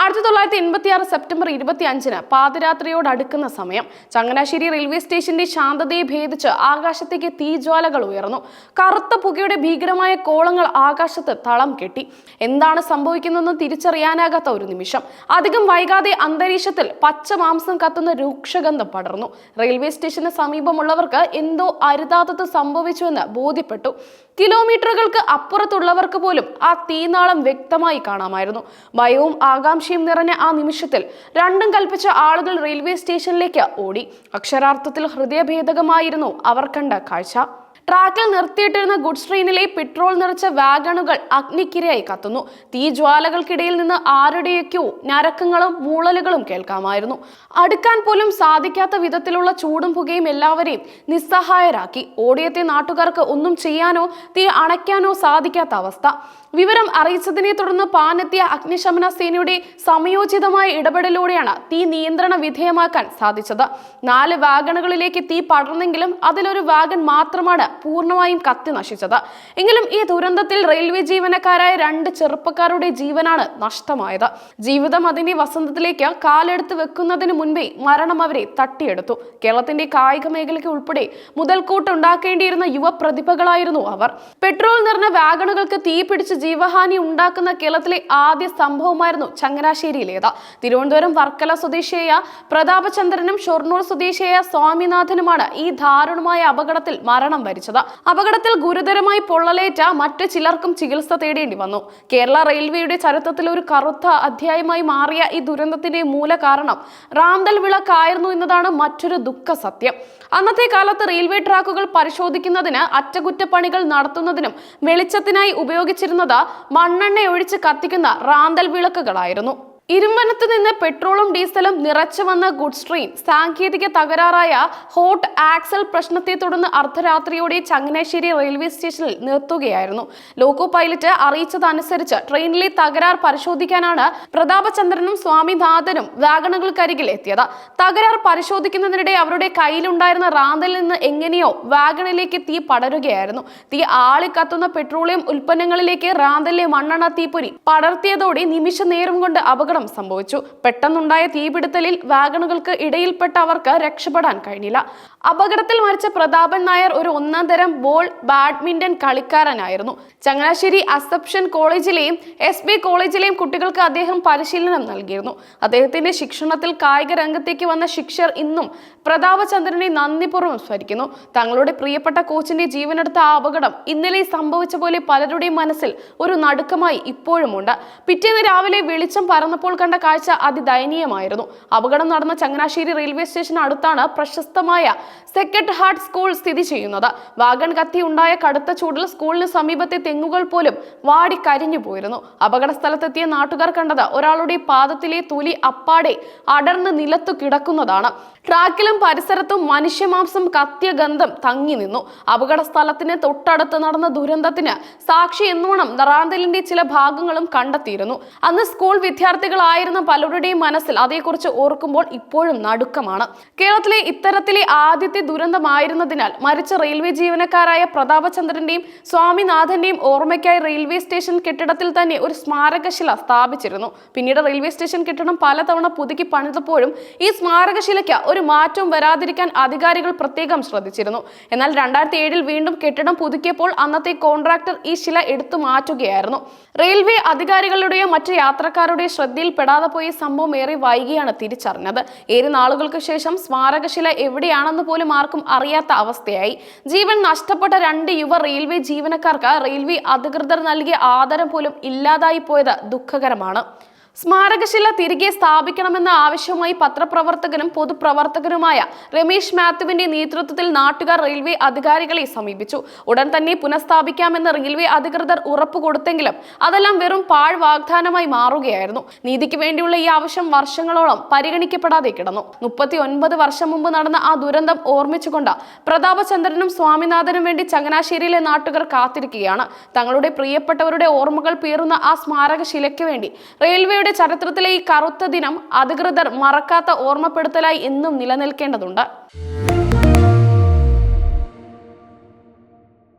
ആയിരത്തി തൊള്ളായിരത്തി എൺപത്തി ആറ് സെപ്റ്റംബർ ഇരുപത്തി അഞ്ചിന് പാതിരാത്രിയോട് അടുക്കുന്ന സമയം. ചങ്ങനാശ്ശേരി റെയിൽവേ സ്റ്റേഷന്റെ ശാന്തതയെ ഭേദിച്ച് ആകാശത്തേക്ക് തീജ്വാലകൾ ഉയർന്നു. കറുത്ത പുകയുടെ ഭീകരമായ കോളങ്ങൾ ആകാശത്ത് തളം കെട്ടി. എന്താണ് സംഭവിക്കുന്നതെന്ന് തിരിച്ചറിയാനാകാത്ത ഒരു നിമിഷം. അധികം വൈകാതെ അന്തരീക്ഷത്തിൽ പച്ച മാംസം കത്തുന്ന രൂക്ഷഗന്ധം പടർന്നു. റെയിൽവേ സ്റ്റേഷന് സമീപമുള്ളവർക്ക് എന്തോ അരുതാത്തത് സംഭവിച്ചുവെന്ന് ബോധ്യപ്പെട്ടു. കിലോമീറ്ററുകൾക്ക് അപ്പുറത്തുള്ളവർക്ക് പോലും ആ തീനാളം വ്യക്തമായി കാണാമായിരുന്നു. ഭയവും ആകാംക്ഷയും നിറഞ്ഞ ആ നിമിഷത്തിൽ രണ്ടും കൽപ്പിച്ച ആളുകൾ റെയിൽവേ സ്റ്റേഷനിലേക്ക് ഓടി. അക്ഷരാർത്ഥത്തിൽ ഹൃദയഭേദകമായിരുന്നു അവർ കണ്ട കാഴ്ച. ട്രാക്കിൽ നിർത്തിയിട്ടിരുന്ന ഗുഡ്സ് ട്രെയിനിലെ പെട്രോൾ നിറച്ച വാഗണുകൾ അഗ്നിക്കിരയായി കത്തുന്നു. തീജ്വാലകൾക്കിടയിൽ നിന്ന് ആരുടെയൊക്കെയോ ഞരക്കങ്ങളും മൂളലുകളും കേൾക്കാമായിരുന്നു. അടുക്കാൻ പോലും സാധിക്കാത്ത വിധത്തിലുള്ള ചൂടും പുകയും എല്ലാവരെയും നിസ്സഹായരാക്കി. ഓടിയെത്തിയ നാട്ടുകാർക്ക് ഒന്നും ചെയ്യാനോ തീ അണയ്ക്കാനോ സാധിക്കാത്ത അവസ്ഥ. വിവരം അറിയിച്ചതിനെ തുടർന്ന് പാനെത്തിയ അഗ്നിശമന സേനയുടെ സമയോചിതമായ ഇടപെടലോടെയാണ് തീ നിയന്ത്രണ വിധേയമാക്കാൻ സാധിച്ചത്. നാല് വാഗണുകളിലേക്ക് തീ പടർന്നെങ്കിലും അതിലൊരു വാഗൺ മാത്രമാണ് പൂർണമായും കത്തി നശിച്ചത്. എങ്കിലും ഈ ദുരന്തത്തിൽ റെയിൽവേ ജീവനക്കാരായ രണ്ട് ചെറുപ്പക്കാരുടെ ജീവനാണ് നഷ്ടമായത്. ജീവിതം അതിന്റെ വസന്തത്തിലേക്ക് കാലെടുത്ത് വെക്കുന്നതിന് മുൻപേ മരണം അവരെ തട്ടിയെടുത്തു. കേരളത്തിന്റെ കായിക മേഖലയ്ക്ക് ഉൾപ്പെടെ മുതൽക്കൂട്ടുണ്ടാക്കേണ്ടിയിരുന്ന യുവ പ്രതിഭകളായിരുന്നു അവർ. പെട്രോൾ നിറഞ്ഞ വാഗണുകൾക്ക് തീപിടിച്ച് ജീവഹാനി ഉണ്ടാക്കുന്ന കേരളത്തിലെ ആദ്യ സംഭവമായിരുന്നു ചങ്ങനാശ്ശേരിയിലേത്. തിരുവനന്തപുരം വർക്കല സ്വദേശിയായ പ്രതാപചന്ദ്രനും ഷൊർണൂർ സ്വദേശിയായ സ്വാമിനാഥനുമാണ് ഈ ദാരുണമായ അപകടത്തിൽ മരണം വരിച്ചത്. അപകടത്തിൽ ഗുരുതരമായി പൊള്ളലേറ്റ മറ്റ് ചിലർക്കും ചികിത്സ തേടേണ്ടി വന്നു. കേരള റെയിൽവേയുടെ ചരിത്രത്തിൽ ഒരു കറുത്ത അധ്യായമായി മാറിയ ഈ ദുരന്തത്തിന്റെ മൂല കാരണം റാന്തൽ വിളക്കായിരുന്നു എന്നതാണ് മറ്റൊരു ദുഃഖ സത്യം. അന്നത്തെ കാലത്ത് റെയിൽവേ ട്രാക്കുകൾ പരിശോധിക്കുന്നതിന് അറ്റകുറ്റപ്പണികൾ നടത്തുന്നതിനും വെളിച്ചത്തിനായി ഉപയോഗിച്ചിരുന്നത് മണ്ണെണ്ണ ഒഴിച്ച് കത്തിക്കുന്ന റാന്തൽ വിളക്കുകളായിരുന്നു. ഇരുമ്പനത്ത് നിന്ന് പെട്രോളും ഡീസലും നിറച്ചു വന്ന ഗുഡ് സ്ട്രീം സാങ്കേതിക തകരാറായ ഹോട്ട് ആക്സൽ പ്രശ്നത്തെ തുടർന്ന് അർദ്ധരാത്രിയോടെ ചങ്ങനാശ്ശേരി റെയിൽവേ സ്റ്റേഷനിൽ നിർത്തുകയായിരുന്നു. ലോക്കോ പൈലറ്റ് അറിയിച്ചതനുസരിച്ച് ട്രെയിനിലെ തകരാർ പരിശോധിക്കാനാണ് പ്രതാപചന്ദ്രനും സ്വാമിനാഥനും വാഗണുകൾക്കരികിൽ എത്തിയത്. തകരാർ പരിശോധിക്കുന്നതിനിടെ അവരുടെ കയ്യിലുണ്ടായിരുന്ന റാന്തലിൽ നിന്ന് എങ്ങനെയോ വാഗണിലേക്ക് തീ പടരുകയായിരുന്നു. തീ ആളിക്കത്തുന്ന പെട്രോളിയം ഉൽപ്പന്നങ്ങളിലേക്ക് റാന്തലിലെ മണ്ണെണ്ണ തീപ്പൊരി പടർത്തിയതോടെ നിമിഷ നേരം കൊണ്ട് അപകടം സംഭവിച്ചു. പെട്ടെന്നുണ്ടായ തീപിടുത്തലിൽ വാഗണുകൾക്ക് ഇടയിൽപ്പെട്ട അവർക്ക് രക്ഷപ്പെടാൻ കഴിഞ്ഞില്ല. അപകടത്തിൽ മരിച്ച പ്രതാപൻ നായർ ഒരു ഒന്നാം തരം ബോൾ ബാഡ്മിന്റൺ കളിക്കാരനായിരുന്നു. ചങ്ങനാശ്ശേരി അസപ്ഷൻ കോളേജിലെയും എസ് ബി കോളേജിലെയും കുട്ടികൾക്ക് അദ്ദേഹം പരിശീലനം നൽകിയിരുന്നു. അദ്ദേഹത്തിന്റെ ശിക്ഷണത്തിൽ കായിക രംഗത്തേക്ക് വന്ന ശിക്ഷർ ഇന്നും പ്രതാപചന്ദ്രനെ നന്ദിപൂർവം സ്മരിക്കുന്നു. തങ്ങളുടെ പ്രിയപ്പെട്ട കോച്ചിന്റെ ജീവനെടുത്ത ആ അപകടം ഇന്നലെ സംഭവിച്ച പോലെ പലരുടെയും മനസ്സിൽ ഒരു നടുക്കമായി ഇപ്പോഴുമുണ്ട്. പിറ്റേന്ന് രാവിലെ വെളിച്ചം പറന്നപ്പോൾ കണ്ട കാഴ്ച അതിദയനീയമായിരുന്നു. അപകടം നടന്ന ചങ്ങനാശ്ശേരി റെയിൽവേ സ്റ്റേഷന് അടുത്താണ് പ്രശസ്തമായ സെക്കൻഡ് ഹാർട്ട് സ്കൂൾ സ്ഥിതി ചെയ്യുന്നത്. വാഗൺ കത്തി ഉണ്ടായ കടുത്ത ചൂടിൽ സ്കൂളിന് സമീപത്തെ തെങ്ങുകൾ പോലും വാടി കരിഞ്ഞു പോയിരുന്നു. അപകട സ്ഥലത്തെത്തിയ നാട്ടുകാർ കണ്ടത് ഒരാളുടെ പാദത്തിലെ തൊലി അപ്പാടെ അടർന്ന് നിലത്തു കിടക്കുന്നതാണ്. ട്രാക്കിലും പരിസരത്തും മനുഷ്യമാംസം കത്തിയ ഗന്ധം തങ്ങി നിന്നു. അപകട സ്ഥലത്തിന് തൊട്ടടുത്ത് നടന്ന ദുരന്തത്തിന് സാക്ഷി എന്നോണം നറാന്തലിന്റെ ചില ഭാഗങ്ങളും കണ്ടെത്തിയിരുന്നു. അന്ന് സ്കൂൾ വിദ്യാർത്ഥികളായിരുന്ന പലരുടെയും മനസ്സിൽ അതേക്കുറിച്ച് ഓർക്കുമ്പോൾ ഇപ്പോഴും നടുക്കമാണ്. കേരളത്തിലെ ഇത്തരത്തിലെ ആദ്യത്തെ ദുരന്തമായിരുന്നതിനാൽ മരിച്ച റെയിൽവേ ജീവനക്കാരായ പ്രതാപചന്ദ്രന്റെയും സ്വാമിനാഥന്റെയും ഓർമ്മയ്ക്കായി റെയിൽവേ സ്റ്റേഷൻ കെട്ടിടത്തിൽ തന്നെ ഒരു സ്മാരകശില സ്ഥാപിച്ചിരുന്നു. പിന്നീട് റെയിൽവേ സ്റ്റേഷൻ കെട്ടിടം പലതവണ പുതുക്കി പണിതപ്പോഴും ഈ സ്മാരകശിലയ്ക്ക് ഒരു മാറ്റവും വരാതിരിക്കാൻ അധികാരികൾ പ്രത്യേകം ശ്രദ്ധിച്ചിരുന്നു. എന്നാൽ രണ്ടായിരത്തി ഏഴിൽ വീണ്ടും കെട്ടിടം പുതുക്കിയപ്പോൾ അന്നത്തെ കോൺട്രാക്ടർ ഈ ശില എടുത്തു മാറ്റുകയായിരുന്നു. റെയിൽവേ അധികാരികളുടെയോ മറ്റ് യാത്രക്കാരുടെയോ ശ്രദ്ധയിൽപ്പെടാതെ പോയ ഈ സംഭവം ഏറെ വൈകിയാണ് തിരിച്ചറിഞ്ഞത്. ഏറെ നാളുകൾക്ക് ശേഷം സ്മാരകശില എവിടെയാണെന്ന് പോലും ആർക്കും അറിയാത്ത അവസ്ഥയായി. ജീവൻ നഷ്ടപ്പെട്ട രണ്ട് യുവ റെയിൽവേ ജീവനക്കാർക്ക് റെയിൽവേ അധികൃതർ നൽകിയ ആദരം പോലും ഇല്ലാതായി പോയത് ദുഃഖകരമാണ്. സ്മാരകശില തിരികെ സ്ഥാപിക്കണമെന്ന ആവശ്യവുമായി പത്രപ്രവർത്തകനും പൊതുപ്രവർത്തകനുമായ രമേശ് മാത്യുവിന്റെ നേതൃത്വത്തിൽ നാട്ടുകാർ റെയിൽവേ അധികാരികളെ സമീപിച്ചു. ഉടൻ തന്നെ പുനഃസ്ഥാപിക്കാമെന്ന് റെയിൽവേ അധികൃതർ ഉറപ്പു കൊടുത്തെങ്കിലും അതെല്ലാം വെറും പാഴ് വാഗ്ദാനമായി മാറുകയായിരുന്നു. നീതിക്ക് വേണ്ടിയുള്ള ഈ ആവശ്യം വർഷങ്ങളോളം പരിഗണിക്കപ്പെടാതെ കിടന്നു. മുപ്പത്തി ഒൻപത് വർഷം മുമ്പ് നടന്ന ആ ദുരന്തം ഓർമ്മിച്ചുകൊണ്ട് പ്രതാപചന്ദ്രനും സ്വാമിനാഥനും വേണ്ടി ചങ്ങനാശ്ശേരിയിലെ നാട്ടുകാർ കാത്തിരിക്കുകയാണ്. തങ്ങളുടെ പ്രിയപ്പെട്ടവരുടെ ഓർമ്മകൾ പേറുന്ന ആ സ്മാരകശിലയ്ക്ക് വേണ്ടി റെയിൽവേയുടെ ചരിത്രത്തിലെ ഈ കറുത്ത ദിനം അധികൃതർ മറക്കാത്ത ഓർമ്മപ്പെടുത്തലായി എന്നും നിലനിൽക്കേണ്ടതുണ്ട്.